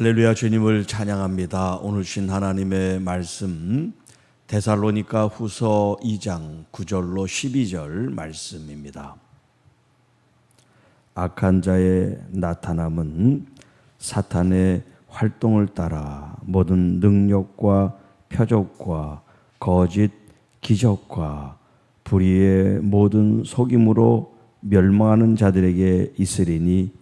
할렐루야 주님을 찬양합니다. 오늘 신 하나님의 말씀 데살로니가 후서 2장 9절로 12절 말씀입니다. 악한 자의 나타남은 사탄의 활동을 따라 모든 능력과 표적과 거짓 기적과 불의의 모든 속임으로 멸망하는 자들에게 있으리니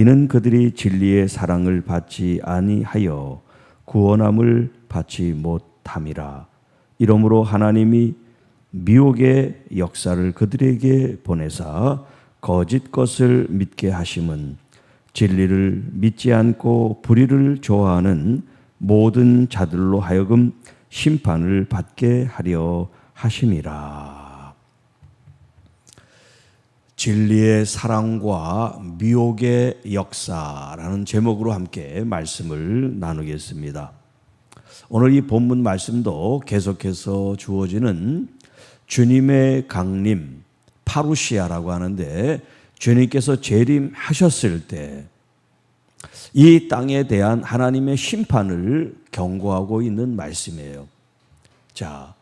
이는 그들이 진리의 사랑을 받지 아니하여 구원함을 받지 못함이라. 이러므로 하나님이 미혹의 역사를 그들에게 보내사 거짓 것을 믿게 하심은 진리를 믿지 않고 불의를 좋아하는 모든 자들로 하여금 심판을 받게 하려 하심이라. 진리의 사랑과 미혹의 역사라는 제목으로 함께 말씀을 나누겠습니다. 오늘 이 본문 말씀도 계속해서 주어지는 주님의 강림 파루시아라고 하는데 주님께서 재림하셨을 때 이 땅에 대한 하나님의 심판을 경고하고 있는 말씀이에요. 자,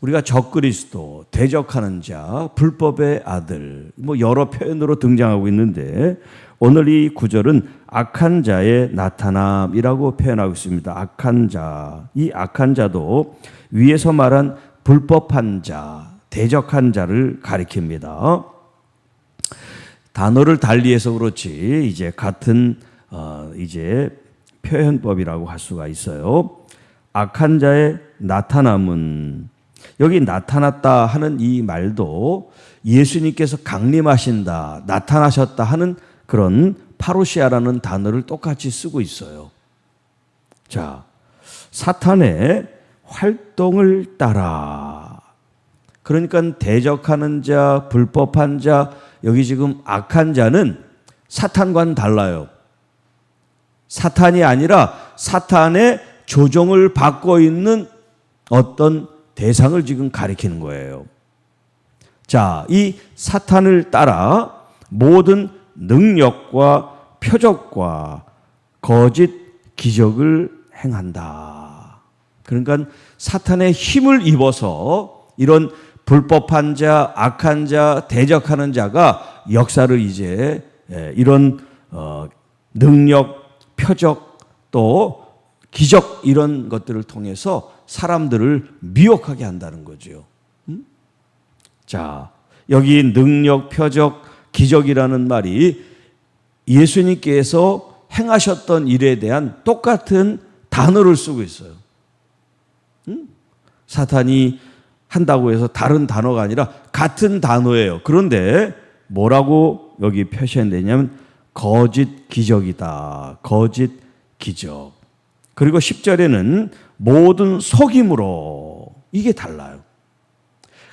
우리가 적그리스도, 대적하는 자, 불법의 아들, 뭐 여러 표현으로 등장하고 있는데 오늘 이 구절은 악한 자의 나타남이라고 표현하고 있습니다. 악한 자, 이 악한 자도 위에서 말한 불법한 자, 대적한 자를 가리킵니다. 단어를 달리해서 그렇지 이제 같은 어 이제 표현법이라고 할 수가 있어요. 악한 자의 나타남은 여기 나타났다 하는 이 말도 예수님께서 강림하신다, 나타나셨다 하는 그런 파로시아라는 단어를 똑같이 쓰고 있어요. 자, 사탄의 활동을 따라 그러니까 대적하는 자, 불법한 자, 여기 지금 악한 자는 사탄과는 달라요. 사탄이 아니라 사탄의 조종을 받고 있는 어떤 대상을 지금 가리키는 거예요. 자, 이 사탄을 따라 모든 능력과 표적과 거짓 기적을 행한다. 그러니까 사탄의 힘을 입어서 이런 불법한 자, 악한 자, 대적하는 자가 역사를 이제 이런 어, 능력, 표적 또 기적 이런 것들을 통해서 사람들을 미혹하게 한다는 거죠. 음? 자, 여기 능력, 표적, 기적이라는 말이 예수님께서 행하셨던 일에 대한 똑같은 단어를 쓰고 있어요. 음? 사탄이 한다고 해서 다른 단어가 아니라 같은 단어예요. 그런데 뭐라고 여기 표시했냐면 거짓 기적이다. 거짓 기적. 그리고 10절에는 모든 속임으로 이게 달라요.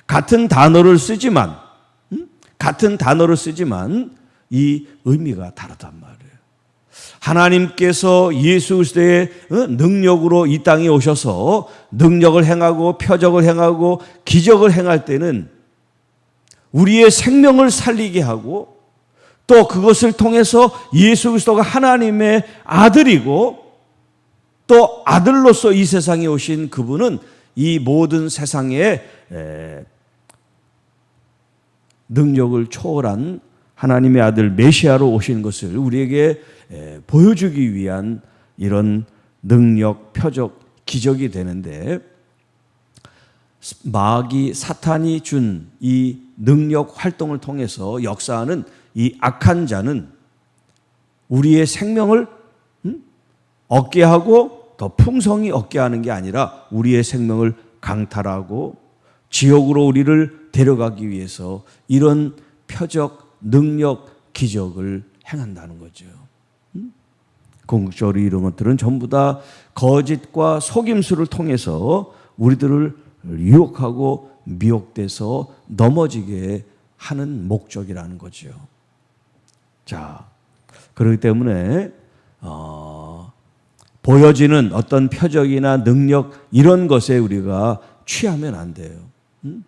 같은 단어를 쓰지만 음? 같은 단어를 쓰지만 이 의미가 다르단 말이에요. 하나님께서 예수 그리스도의 어? 능력으로 이 땅에 오셔서 능력을 행하고 표적을 행하고 기적을 행할 때는 우리의 생명을 살리게 하고 또 그것을 통해서 예수 그리스도가 하나님의 아들이고 또 아들로서 이 세상에 오신 그분은 이 모든 세상의 능력을 초월한 하나님의 아들 메시아로 오신 것을 우리에게 보여주기 위한 이런 능력, 표적, 기적이 되는데 마귀 사탄이 준 이 능력 활동을 통해서 역사하는 이 악한 자는 우리의 생명을 음? 얻게 하고 더 풍성히 얻게 하는 게 아니라 우리의 생명을 강탈하고 지옥으로 우리를 데려가기 위해서 이런 표적, 능력, 기적을 행한다는 거죠. 음? 궁극적으로 이런 것들은 전부 다 거짓과 속임수를 통해서 우리들을 유혹하고 미혹돼서 넘어지게 하는 목적이라는 거죠. 자, 그렇기 때문에 어, 보여지는 어떤 표적이나 능력 이런 것에 우리가 취하면 안 돼요. 음?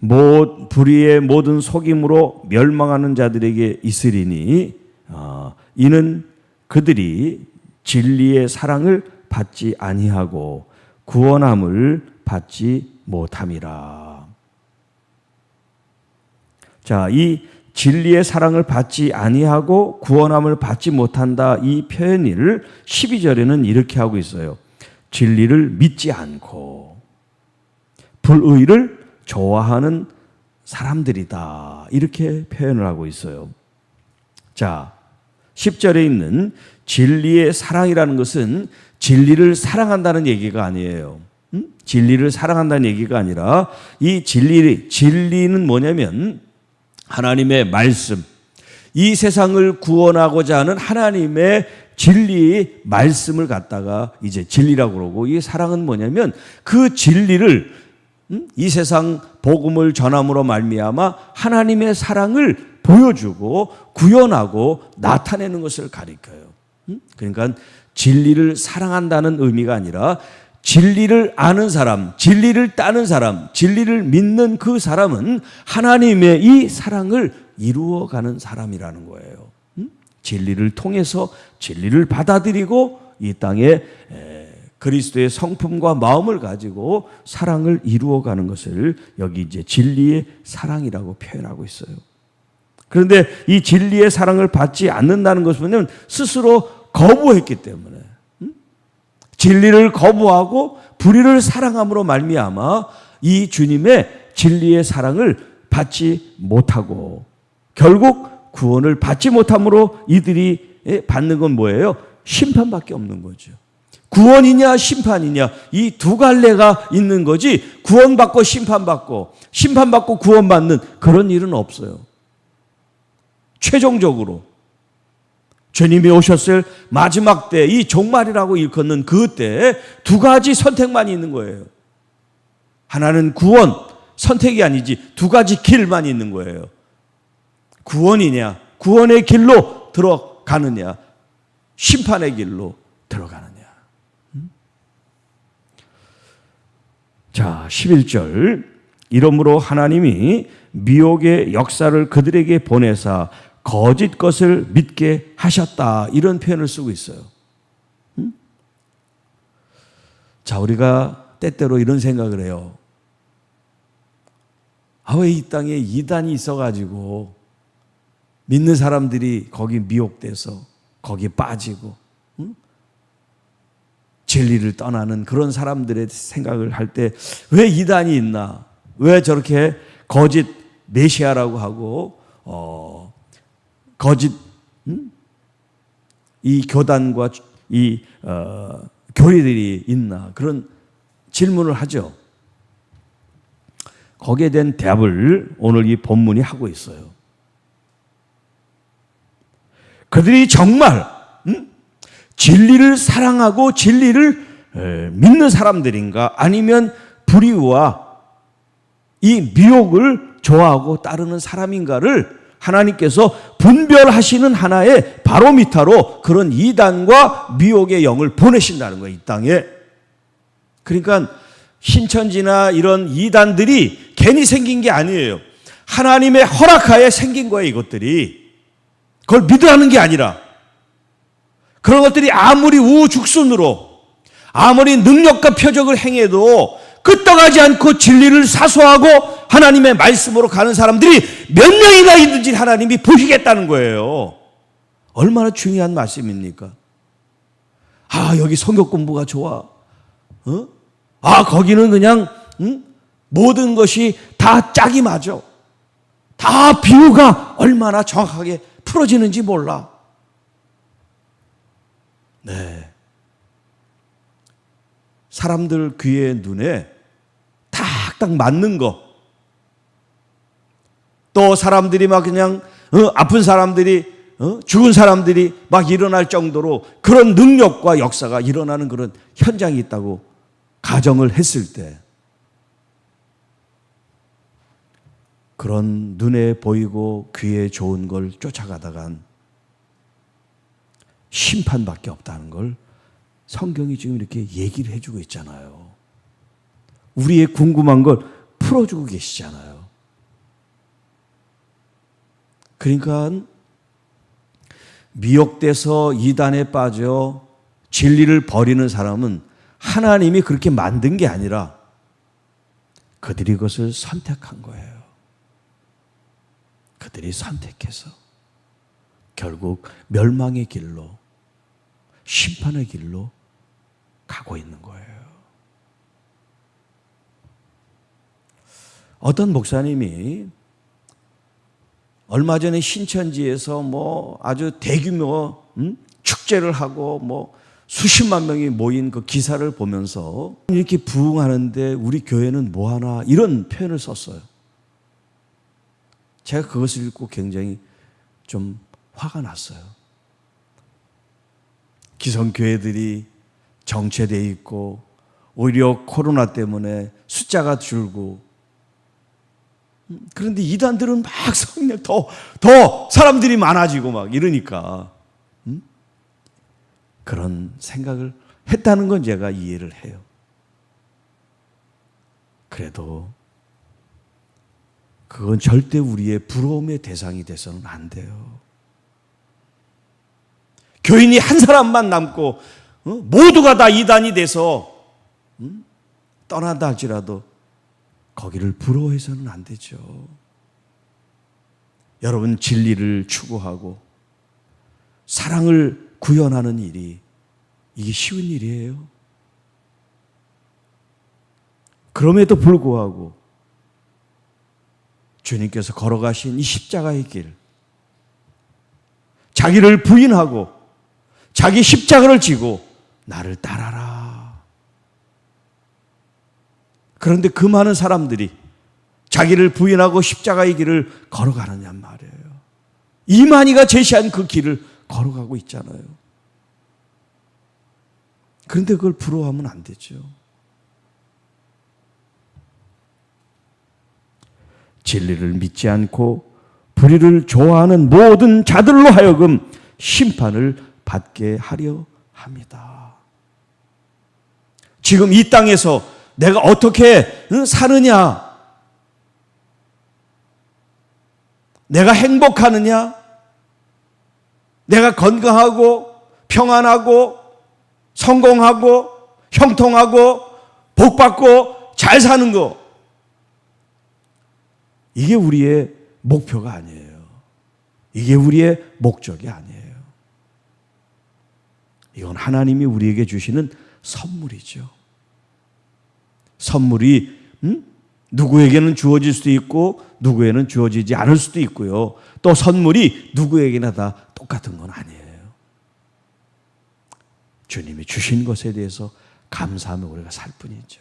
모 불의의 모든 속임으로 멸망하는 자들에게 있으리니 어, 이는 그들이 진리의 사랑을 받지 아니하고 구원함을 받지 못함이라. 자, 이 진리의 사랑을 받지 아니하고 구원함을 받지 못한다 이 표현을 12절에는 이렇게 하고 있어요. 진리를 믿지 않고 불의를 좋아하는 사람들이다. 이렇게 표현을 하고 있어요. 자, 10절에 있는 진리의 사랑이라는 것은 진리를 사랑한다는 얘기가 아니에요. 음? 진리를 사랑한다는 얘기가 아니라 이 진리, 진리는 뭐냐면 하나님의 말씀, 이 세상을 구원하고자 하는 하나님의 진리 말씀을 갖다가 이제 진리라고 그러고 이 사랑은 뭐냐면 그 진리를 음? 이 세상 복음을 전함으로 말미암아 하나님의 사랑을 보여주고 구현하고 나타내는 것을 가리켜요. 음? 그러니까 진리를 사랑한다는 의미가 아니라 진리를 아는 사람, 진리를 따는 사람, 진리를 믿는 그 사람은 하나님의 이 사랑을 이루어가는 사람이라는 거예요. 음? 진리를 통해서 진리를 받아들이고 이 땅에 그리스도의 성품과 마음을 가지고 사랑을 이루어가는 것을 여기 이제 진리의 사랑이라고 표현하고 있어요. 그런데 이 진리의 사랑을 받지 않는다는 것은 스스로 거부했기 때문에 진리를 거부하고 불의를 사랑함으로 말미암아 이 주님의 진리의 사랑을 받지 못하고 결국 구원을 받지 못함으로 이들이 받는 건 뭐예요? 심판밖에 없는 거죠. 구원이냐 심판이냐 이 두 갈래가 있는 거지 구원받고 심판받고 심판받고 구원받는 그런 일은 없어요. 최종적으로 주님이 오셨을 마지막 때, 이 종말이라고 일컫는 그때 두 가지 선택만 있는 거예요. 하나는 구원, 선택이 아니지 두 가지 길만 있는 거예요. 구원이냐, 구원의 길로 들어가느냐, 심판의 길로 들어가느냐. 음? 자, 11절. 이러므로 하나님이 미혹의 역사를 그들에게 보내사 거짓 것을 믿게 하셨다. 이런 표현을 쓰고 있어요. 음? 자, 우리가 때때로 이런 생각을 해요. 아, 왜 이 땅에 이단이 있어가지고 믿는 사람들이 거기 미혹돼서 거기 빠지고 응? 진리를 떠나는 그런 사람들의 생각을 할 때 왜 이단이 있나? 왜 저렇게 거짓 메시아라고 하고 어, 거짓 음? 이 교단과 이 어, 교리들이 있나 그런 질문을 하죠. 거기에 대한 대답을 오늘 이 본문이 하고 있어요. 그들이 정말 음? 진리를 사랑하고 진리를 에, 믿는 사람들인가 아니면 불의와 이 미혹을 좋아하고 따르는 사람인가를 하나님께서 분별하시는 하나의 바로미터로 그런 이단과 미혹의 영을 보내신다는 거예요, 이 땅에. 그러니까 신천지나 이런 이단들이 괜히 생긴 게 아니에요. 하나님의 허락하에 생긴 거예요, 이것들이. 그걸 믿으라는 게 아니라. 그런 것들이 아무리 우죽순으로, 아무리 능력과 표적을 행해도 끄떡하지 않고 진리를 사수하고 하나님의 말씀으로 가는 사람들이 몇 명이나 있는지 하나님이 보시겠다는 거예요. 얼마나 중요한 말씀입니까? 아, 여기 성경 공부가 좋아. 어? 아, 거기는 그냥, 응? 모든 것이 다 짝이 맞아. 다 비유가 얼마나 정확하게 풀어지는지 몰라. 네. 사람들 귀에 눈에 탁딱 맞는 거. 또 사람들이 막 그냥 어, 아픈 사람들이 어, 죽은 사람들이 막 일어날 정도로 그런 능력과 역사가 일어나는 그런 현장이 있다고 가정을 했을 때 그런 눈에 보이고 귀에 좋은 걸 쫓아가다간 심판밖에 없다는 걸 성경이 지금 이렇게 얘기를 해주고 있잖아요. 우리의 궁금한 걸 풀어주고 계시잖아요. 그러니까 미혹돼서 이단에 빠져 진리를 버리는 사람은 하나님이 그렇게 만든 게 아니라 그들이 그것을 선택한 거예요. 그들이 선택해서 결국 멸망의 길로 심판의 길로 가고 있는 거예요. 어떤 목사님이 얼마 전에 신천지에서 뭐 아주 대규모 음? 축제를 하고 뭐 수십만 명이 모인 그 기사를 보면서 이렇게 부흥하는데 우리 교회는 뭐 하나 이런 표현을 썼어요. 제가 그것을 읽고 굉장히 좀 화가 났어요. 기성교회들이 정체돼 있고 오히려 코로나 때문에 숫자가 줄고 그런데 이단들은 막 성령 더, 더 사람들이 많아지고 막 이러니까 음? 그런 생각을 했다는 건 제가 이해를 해요. 그래도 그건 절대 우리의 부러움의 대상이 돼서는 안 돼요. 교인이 한 사람만 남고 어? 모두가 다 이단이 돼서 음? 떠난다 할지라도 거기를 부러워해서는 안 되죠. 여러분 진리를 추구하고 사랑을 구현하는 일이 이게 쉬운 일이에요. 그럼에도 불구하고 주님께서 걸어가신 이 십자가의 길, 자기를 부인하고 자기 십자가를 지고 나를 따라라. 그런데 그 많은 사람들이 자기를 부인하고 십자가의 길을 걸어가느냔 말이에요. 이만희가 제시한 그 길을 걸어가고 있잖아요. 그런데 그걸 부러워하면 안 되죠. 진리를 믿지 않고 불의를 좋아하는 모든 자들로 하여금 심판을 받게 하려 합니다. 지금 이 땅에서 내가 어떻게 사느냐? 내가 행복하느냐? 내가 건강하고 평안하고 성공하고 형통하고 복받고 잘 사는 거. 이게 우리의 목표가 아니에요. 이게 우리의 목적이 아니에요. 이건 하나님이 우리에게 주시는 선물이죠. 선물이 음? 누구에게는 주어질 수도 있고 누구에는 주어지지 않을 수도 있고요. 또 선물이 누구에게나 다 똑같은 건 아니에요. 주님이 주신 것에 대해서 감사하며 우리가 살 뿐이죠.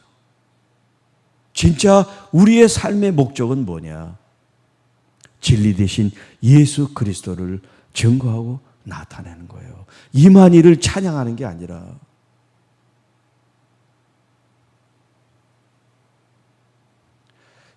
진짜 우리의 삶의 목적은 뭐냐? 진리 대신 예수 그리스도를 증거하고 나타내는 거예요. 이만희를 찬양하는 게 아니라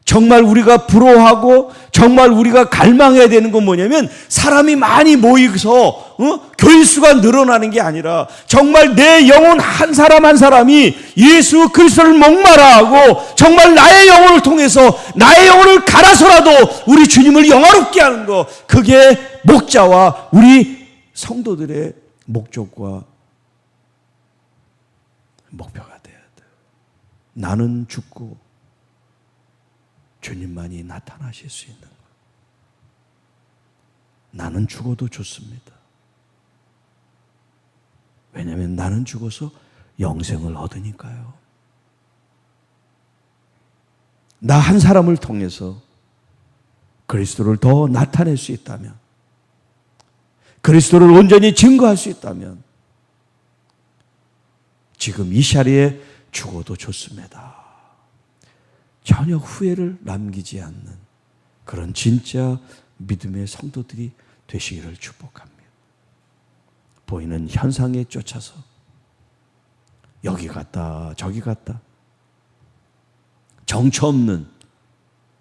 정말 우리가 부러워하고 정말 우리가 갈망해야 되는 건 뭐냐면 사람이 많이 모이서 어? 교인 수가 늘어나는 게 아니라 정말 내 영혼 한 사람 한 사람이 예수 그리스도를 목마라 하고 정말 나의 영혼을 통해서 나의 영혼을 갈아서라도 우리 주님을 영화롭게 하는 거 그게 목자와 우리 성도들의 목적과 목표가 돼야 돼요. 나는 죽고 주님만이 나타나실 수 있는 것. 나는 죽어도 좋습니다. 왜냐하면 나는 죽어서 영생을 얻으니까요. 나 한 사람을 통해서 그리스도를 더 나타낼 수 있다면, 그리스도를 온전히 증거할 수 있다면, 지금 이 자리에 죽어도 좋습니다. 전혀 후회를 남기지 않는 그런 진짜 믿음의 성도들이 되시기를 축복합니다. 보이는 현상에 쫓아서 여기 갔다 저기 갔다 정처 없는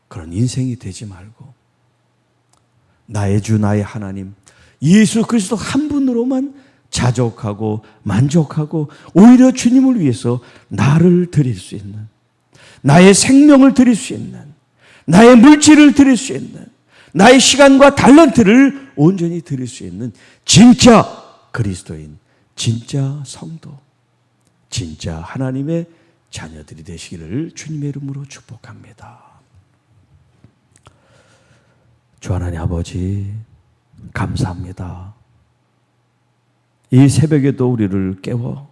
그런 인생이 되지 말고 나의 주 나의 하나님 예수 그리스도 한 분으로만 자족하고 만족하고 오히려 주님을 위해서 나를 드릴 수 있는 나의 생명을 드릴 수 있는, 나의 물질을 드릴 수 있는, 나의 시간과 달란트를 온전히 드릴 수 있는 진짜 그리스도인, 진짜 성도, 진짜 하나님의 자녀들이 되시기를 주님의 이름으로 축복합니다. 주 하나님 아버지, 감사합니다. 이 새벽에도 우리를 깨워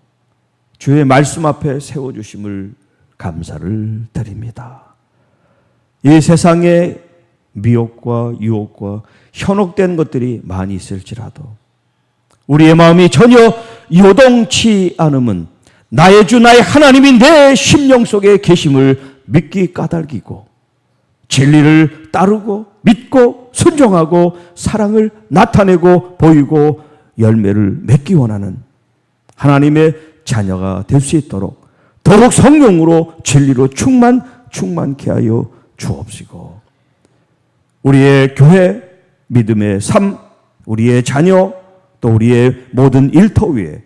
주의 말씀 앞에 세워주심을 감사를 드립니다. 이 세상에 미혹과 유혹과 현혹된 것들이 많이 있을지라도 우리의 마음이 전혀 요동치 않음은 나의 주 나의 하나님이 내 심령 속에 계심을 믿기 까닭이고 진리를 따르고 믿고 순종하고 사랑을 나타내고 보이고 열매를 맺기 원하는 하나님의 자녀가 될 수 있도록 더욱 성령으로 진리로 충만 충만케 하여 주옵시고. 우리의 교회 믿음의 삶 우리의 자녀 또 우리의 모든 일터 위에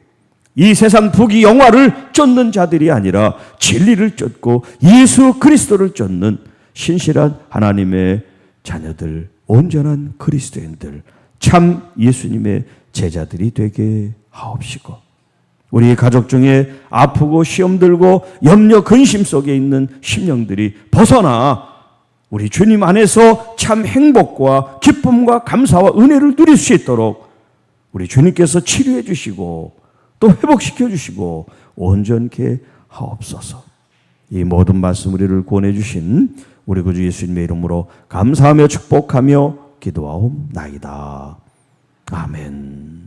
이 세상 부귀 영화를 쫓는 자들이 아니라 진리를 쫓고 예수 그리스도를 쫓는 신실한 하나님의 자녀들 온전한 그리스도인들 참 예수님의 제자들이 되게 하옵시고 우리 가족 중에 아프고 시험 들고 염려 근심 속에 있는 심령들이 벗어나 우리 주님 안에서 참 행복과 기쁨과 감사와 은혜를 누릴 수 있도록 우리 주님께서 치료해 주시고 또 회복시켜 주시고 온전케 하옵소서. 이 모든 말씀 우리를 권해 주신 우리 구주 예수님의 이름으로 감사하며 축복하며 기도하옵나이다. 아멘.